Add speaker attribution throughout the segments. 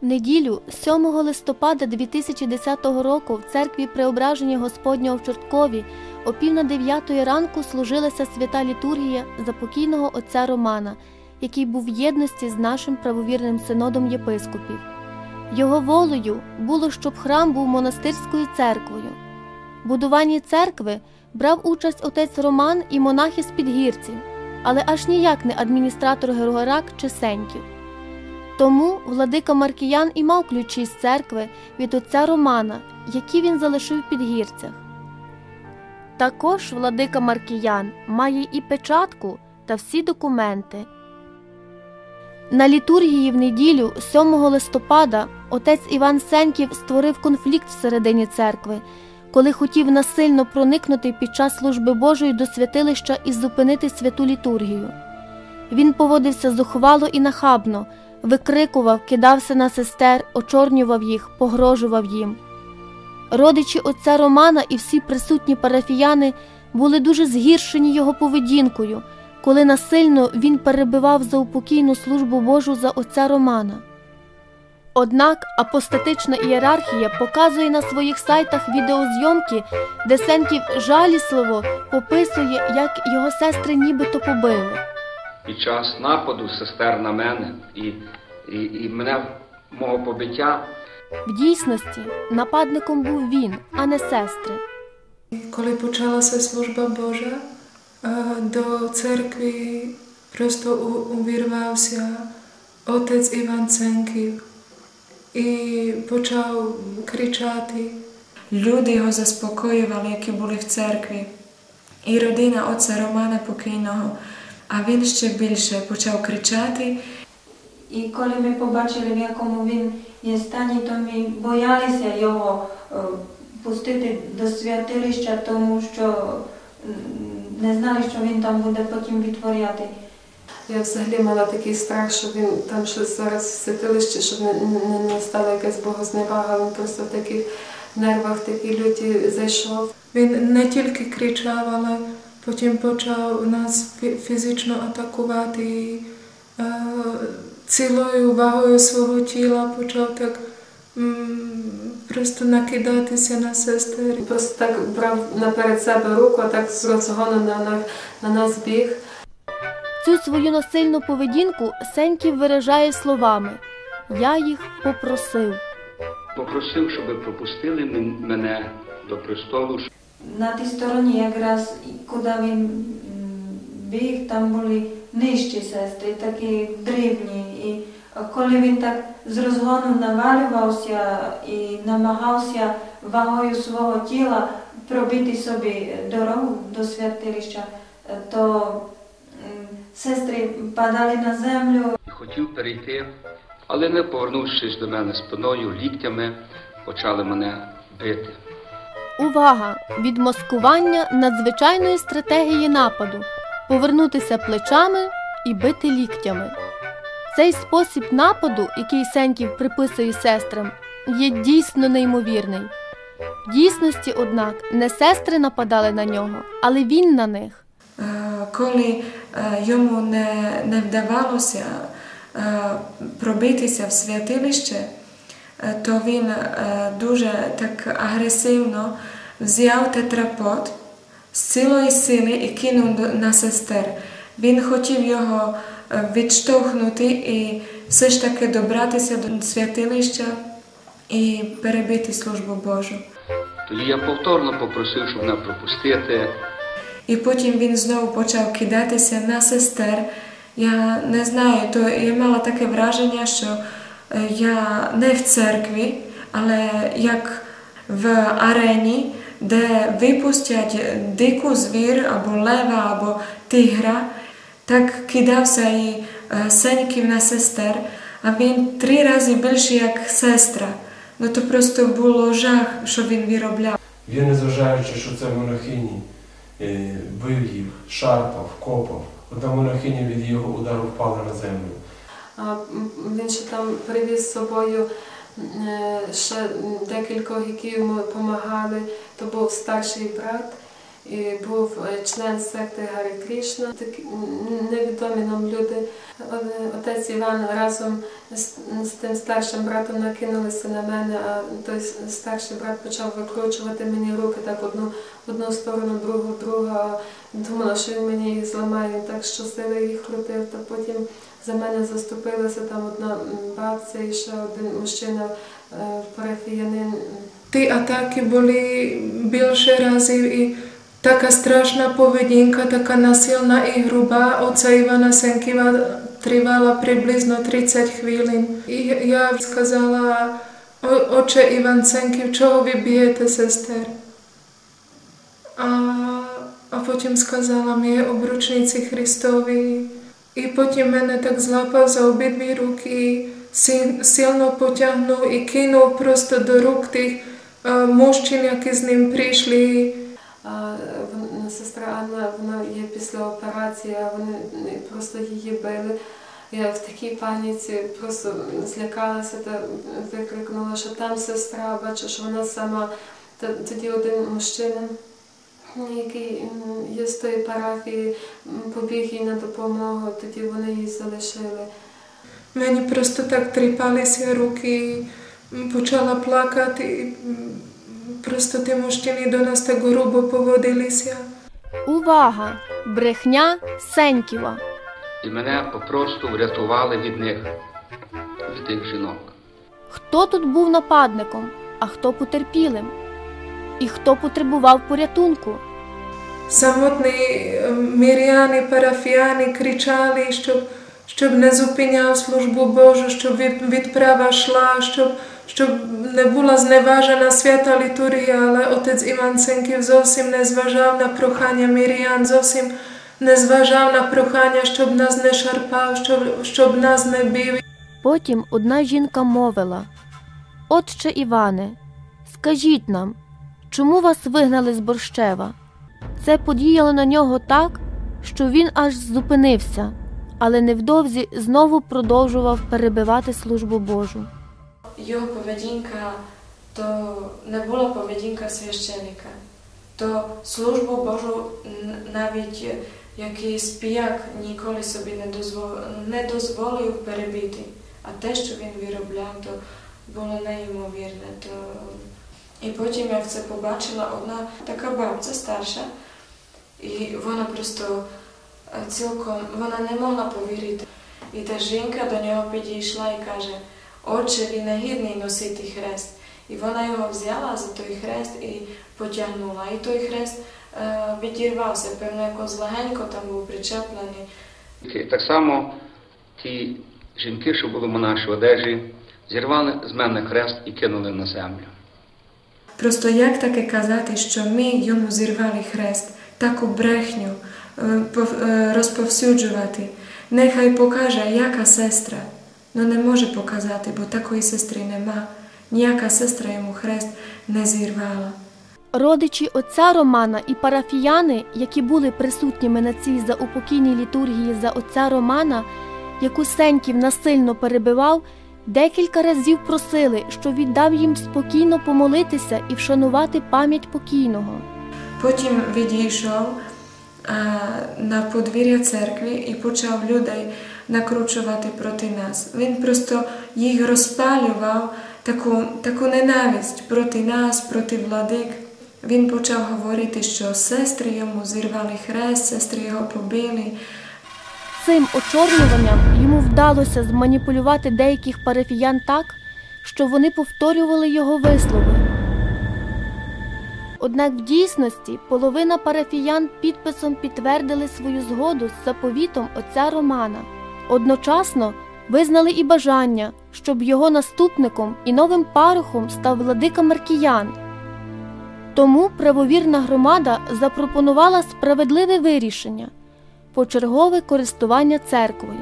Speaker 1: В неділю, 7 листопада 2010 року, в церкві Преображення Господнього в Чорткові о пів на дев'ятої ранку служилася свята літургія за покійного отця Романа, який був в єдності з нашим правовірним синодом єпископів. Його волею було, щоб храм був монастирською церквою. В будуванні церкви брав участь отець Роман і монахи з підгірців, але аж ніяк не адміністратор Георгак чи Сеньків. Тому владика Маркіян і мав ключі з церкви від отця Романа, які він залишив в підгірцях. Також владика Маркіян має і печатку та всі документи. На літургії в неділю, 7 листопада, отець Іван Сеньків створив конфлікт всередині церкви, коли хотів насильно проникнути під час служби Божої до святилища і зупинити святу літургію. Він поводився зухвало і нахабно, викрикував, кидався на сестер, очорнював їх, погрожував їм. Родичі отця Романа і всі присутні парафіяни були дуже згіршені його поведінкою, коли насильно він перебивав заупокійну службу Божу за отця Романа. Однак апостатична ієрархія показує на своїх сайтах відеозйомки, де Сенків жалісливо пописує, як його сестри нібито побили.
Speaker 2: Під час нападу сестер на мене і, і, і мене мого побиття.
Speaker 1: В дійсності нападником був він, а не сестри.
Speaker 3: Коли почалася служба Божа, е, до церкви просто увірвався отець Іван Ценків і почав кричати.
Speaker 4: Люди його заспокоювали, які були в церкві, і родина отця Романа Покійного. А він ще більше почав кричати
Speaker 5: І коли ми побачили, в якому він є стані, то ми боялися його е, пустити до святилища, тому що не знали, що він там буде потім відтворяти.
Speaker 6: Я взагалі мала такий страх, що він там щось зараз в святилищі, щоб не, не, не стала якась богозневага, він просто в таких нервах, такі люті зайшов.
Speaker 3: Він не тільки кричав, але потім почав нас фізично атакувати. І, цілою вагою свого тіла почав так просто накидатися на сестер.
Speaker 6: Просто так брав наперед себе руку, а так з розгону на, на, на нас біг.
Speaker 1: Цю свою насильну поведінку Сеньків виражає словами Я їх попросив.
Speaker 2: Попросив, щоб пропустили мене до престолу,
Speaker 5: На тій стороні, якраз куди він біг, там були нижчі сестри, такі дрібні. І коли він так з розгону навалювався і намагався вагою свого тіла пробити собі дорогу до святилища, то сестри падали на землю
Speaker 2: хотів перейти, але не повернувшись до мене спиною, ліктями, почали мене бити.
Speaker 1: Увага! Відмаскування надзвичайної стратегії нападу повернутися плечами і бити ліктями. Цей спосіб нападу, який Сеньків приписує сестрам, є дійсно неймовірний. В дійсності, однак, не сестри нападали на нього, але він на них.
Speaker 4: Е, коли е, йому не, вдавалося е, пробитися в святилище, то він е, дуже так агресивно взяв тетрапот з цілої сили і кинув на сестер. Він хотів його е, відштовхнути і все ж таки добратися до святилища і перебити службу Божу.
Speaker 2: Тоді я повторно попросив, щоб мене пропустити.
Speaker 4: І потім він знову почав кидатися на сестер. Я не знаю, то я мала таке враження, що е, я не в церкві, але як в арені, де випустять дику звір або лева, або тигра, так кидався і е, Сеньків на сестер, а він три рази більше як сестра. Ну то просто було жах, що він виробляв.
Speaker 7: Він, незважаючи, що це монахині, е, бив їх, шарпав, копав. Одна монахиня від його удару впала на землю.
Speaker 6: Він ще там привіз з собою е, ще декількох, які йому допомагали. То був старший брат, і був е, член секти Гарі Крішна. Такі невідомі нам люди. Отець Іван разом з, тим старшим братом накинулися на мене, а той старший брат почав викручувати мені руки так одну одну сторону, другу, в другу. Думала, що він мені їх зламає, так щосили їх крутив, та потім за мене заступилася там одна м, бабця і ще один мужчина е, парафіянин.
Speaker 3: Ті атаки були більше разів і така страшна поведінка, така насильна і груба. Отця Івана Сенківа тривала приблизно 30 хвилин. І я сказала, «О- отче Іван Сенків, чого ви б'єте сестер? А, а потім сказала, ми є обручниці Христові. І потім мене так злапав за обидві руки, сильно потягнув і кинув просто до рук тих е, мужчин, які з ним прийшли.
Speaker 6: Сестра Анна, вона є після операції, вони просто її били. Я в такій паніці просто злякалася та викрикнула, що там сестра, бачу, що вона сама. Тоді один мужчина, який м, є з тої парафії, побіг їй на допомогу, тоді вони її залишили.
Speaker 3: Мені просто так тріпалися руки, почала плакати. Просто ті мужчини до нас так грубо поводилися.
Speaker 1: Увага! Брехня Сеньківа.
Speaker 2: І мене попросту врятували від них, від тих жінок.
Speaker 1: Хто тут був нападником, а хто потерпілим? І хто потребував порятунку?
Speaker 3: Самотні миряни, парафіяни кричали, щоб, щоб не зупиняв службу Божу, щоб відправа йшла, щоб, щоб не була зневажена свята літургія, але отець Іван Сенків зовсім не зважав на прохання мирян, зовсім не зважав на прохання, щоб нас не шарпав, щоб, щоб нас не бив.
Speaker 1: Потім одна жінка мовила: Отче Іване, скажіть нам, чому вас вигнали з Борщева? Це подіяло на нього так, що він аж зупинився, але невдовзі знову продовжував перебивати службу Божу.
Speaker 4: Його поведінка то не була поведінка священика, то службу Божу навіть якийсь піяк ніколи собі не дозволив, не дозволив перебити. А те, що він виробляв, то було неймовірне. То... І потім, як це побачила одна така бабця старша, і вона просто е, цілком вона не могла повірити. І та жінка до нього підійшла і каже, Отче, він не гідний носити хрест. І вона його взяла за той хрест і потягнула. І той хрест е, відірвався, певно, якось легенько там був причеплений.
Speaker 2: Так само ті жінки, що були в монашій одежі, зірвали з мене хрест і кинули на землю.
Speaker 4: Просто як таке казати, що ми йому зірвали хрест, таку брехню е, е, розповсюджувати? Нехай покаже, яка сестра. Ну не може показати, бо такої сестри нема. Ніяка сестра йому хрест не зірвала.
Speaker 1: Родичі отця Романа і парафіяни, які були присутніми на цій заупокійній літургії за отця Романа, яку Сеньків насильно перебивав, декілька разів просили, що віддав їм спокійно помолитися і вшанувати пам'ять покійного.
Speaker 4: Потім відійшов на подвір'я церкви і почав людей накручувати проти нас. Він просто їх розпалював таку, таку ненависть проти нас, проти владик. Він почав говорити, що сестри йому зірвали хрест, сестри його побили.
Speaker 1: Цим очорнюванням йому вдалося зманіпулювати деяких парафіян так, що вони повторювали його вислови. Однак в дійсності половина парафіян підписом підтвердили свою згоду з заповітом отця Романа. Одночасно визнали і бажання, щоб його наступником і новим парохом став владика Маркіян. Тому правовірна громада запропонувала справедливе вирішення почергове користування церквою.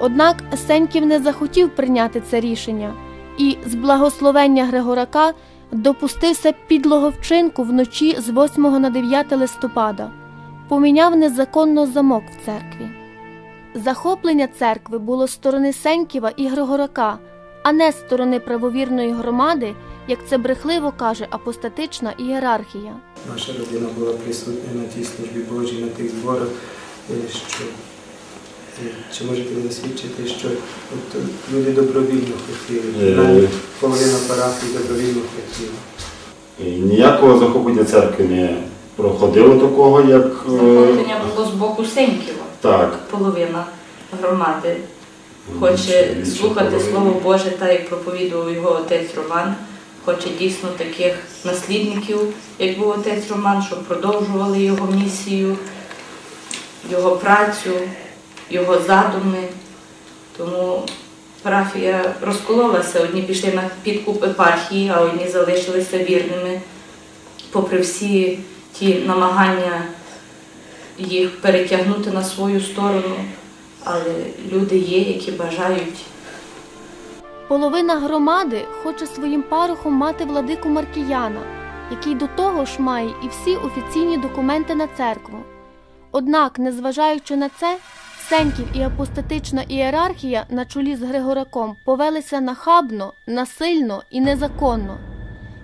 Speaker 1: Однак Сеньків не захотів прийняти це рішення і з благословення Григорака допустився підлого вчинку вночі з 8 на 9 листопада, поміняв незаконно замок в церкві. Захоплення церкви було з сторони Сеньківа і Григорака, а не з сторони правовірної громади, як це брехливо каже апостатична ієрархія.
Speaker 8: Наша родина була присутня на тій службі Божій, на тих зборах, е, що чи можете ви засвідчити, що от, е, люди добровільно хотіли,
Speaker 9: Е.
Speaker 8: половина парафії добровільно хотіла.
Speaker 9: Ніякого захоплення церкви не проходило такого, як е,
Speaker 10: Захоплення було з боку Сеньківа.
Speaker 9: так.
Speaker 10: Половина громади хоче
Speaker 9: Більше
Speaker 10: слухати. Слово Боже, так як проповідував його отець Роман. Хоче дійсно таких наслідників, як був отець Роман, щоб продовжували його місію, його працю, його задуми. Тому парафія розкололася. Одні пішли на підкуп епархії, а одні залишилися вірними, попри всі ті намагання їх перетягнути на свою сторону. Але люди є, які бажають
Speaker 1: Половина громади хоче своїм парохом мати владику Маркіяна, який до того ж має і всі офіційні документи на церкву. Однак, незважаючи на це, Сеньків і апостатична ієрархія на чолі з Григораком повелися нахабно, насильно і незаконно.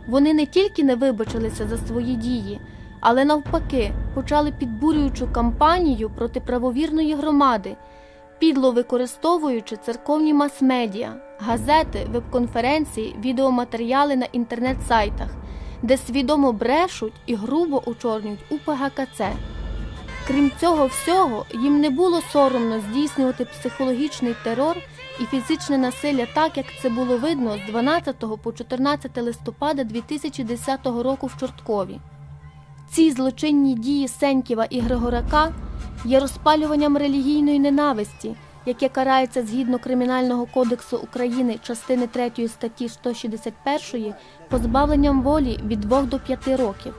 Speaker 1: Вони не тільки не вибачилися за свої дії, але навпаки почали підбурюючу кампанію проти правовірної громади, підло використовуючи церковні мас-медіа, газети, веб-конференції, відеоматеріали на інтернет-сайтах, де свідомо брешуть і грубо учорнюють УПГКЦ. Крім цього всього, їм не було соромно здійснювати психологічний терор і фізичне насилля так, як це було видно з 12 по 14 листопада 2010 року в Чорткові. Ці злочинні дії Сеньківа і Григорака є розпалюванням релігійної ненависті, яке карається згідно Кримінального кодексу України частини 3 статті 161 позбавленням волі від 2 до 5 років.